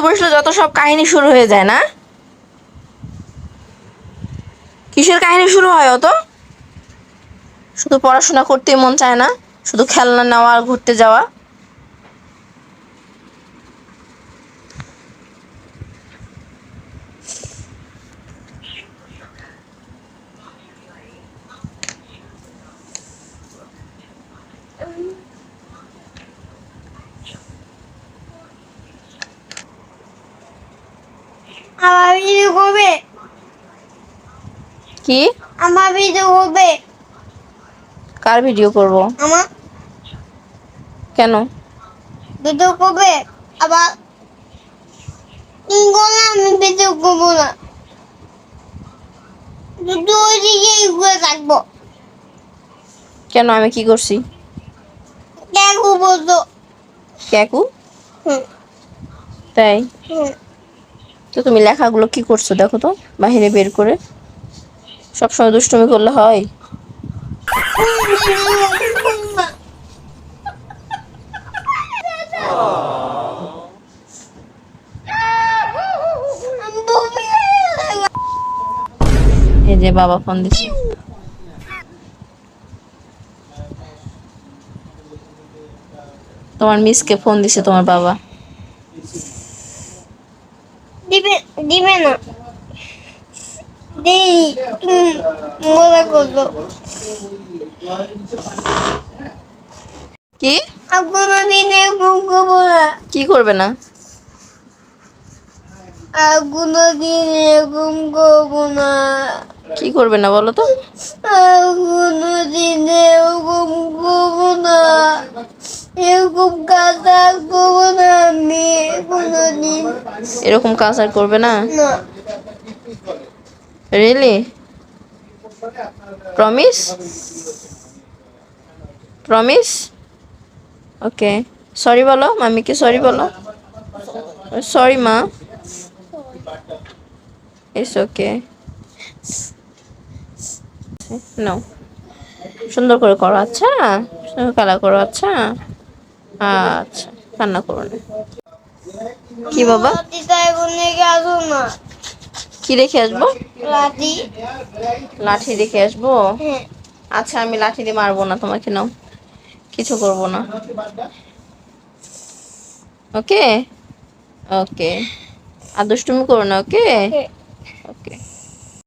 বসলে, যত সব কাহিনী শুরু হয়ে যায়, না? কিসের কাহিনী শুরু হয় অত? শুধু পড়াশোনা করতে মন চায় না, শুধু খেলনা নেওয়া আর ঘুরতে যাওয়া। আমার ভিডিও করবে কি? আমার ভিডিও করবে কার ভিডিও করব? আমার কেন? ভিডিও করবে। আবার বললে আমি ভিডিও করব না। দুটো ঘুরে থাকব। কেন? আমি কি করছি? দেখো বলতো। ক্যাকু তাই? হুম। তো তুমি লেখাগুলো কি করছ দেখো তো বাহিরে বের করে। সবসময় দুষ্টুমি করলে হয়? এই যে বাবা ফোন দিচ্ছে। তোমার মিসকে ফোন দিছে তোমার বাবা। দিবে দিবে না দেই তুমি মজা করছ কি? কোনোদিন এরকম করব না কি করবে না? আর কোনোদিন এরকম করব না কি করবে না বলো তো? আর কোনোদিন এরকম কাজ আর করবে না? Really promise promise okay sorry বলো মামিকে সরি বলো। সরি মা ইটস ওকে নাও সুন্দর করে করো আচ্ছা? সুন্দর করো আচ্ছা? আচ্ছা কান্না করো না। কি বাবা? কি রেখে আসব? লাঠি। লাঠি রেখে আসব? হ্যাঁ। আচ্ছা আমি লাঠি দিয়ে মারবো না তোমাকে নাও। কিছু করব না। ওকে? ওকে। আর দুষ্টুমি করো না ওকে? হ্যাঁ। ওকে।